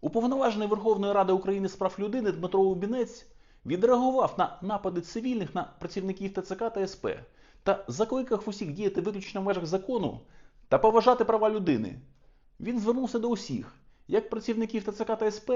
Уповноважений Верховної Ради України з прав людини Дмитро Лубінець відреагував на напади цивільних на працівників ТЦК та СП та закликав усіх діяти виключно в межах закону та поважати права людини. Він звернувся до усіх, як працівників ТЦК та СП,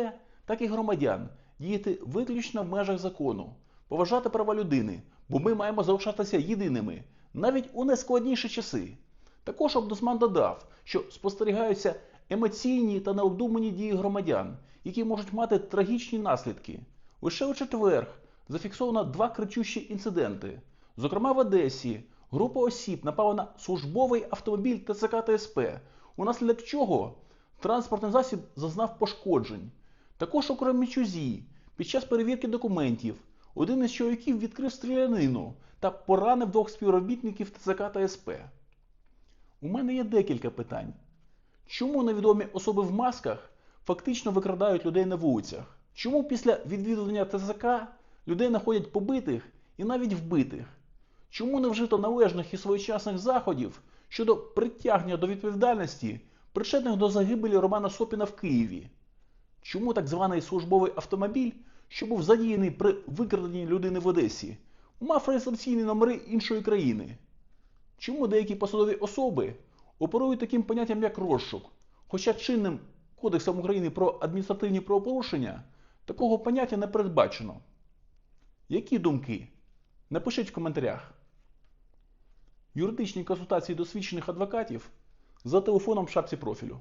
так і громадян, діяти виключно в межах закону, поважати права людини, бо ми маємо залишатися єдиними, навіть у найскладніші часи. Також омбудсман додав, що спостерігаються емоційні та необдумані дії громадян, які можуть мати трагічні наслідки. Лише у четвер зафіксовано два кричущі інциденти. Зокрема, в Одесі група осіб напала на службовий автомобіль ТЦК та СП, унаслідок чого транспортний засіб зазнав пошкоджень. Також у Кременчузі під час перевірки документів один із чоловіків відкрив стрілянину та поранив двох співробітників ТЦК та СП. У мене є декілька питань. Чому невідомі особи в масках фактично викрадають людей на вулицях? Чому після відвідування ТЦК людей знаходять побитих і навіть вбитих? Чому не вжито належних і своєчасних заходів щодо притягнення до відповідальності причетних до загибелі Романа Сопіна в Києві? Чому так званий службовий автомобіль, що був задіяний при викраденні людини в Одесі, мав реєстраційні номери іншої країни? Чому деякі посадові особи оперують таким поняттям, як розшук, хоча чинним Кодексом України про адміністративні правопорушення такого поняття не передбачено? Які думки? Напишіть в коментарях. Юридичні консультації досвідчених адвокатів за телефоном в шапці профілю.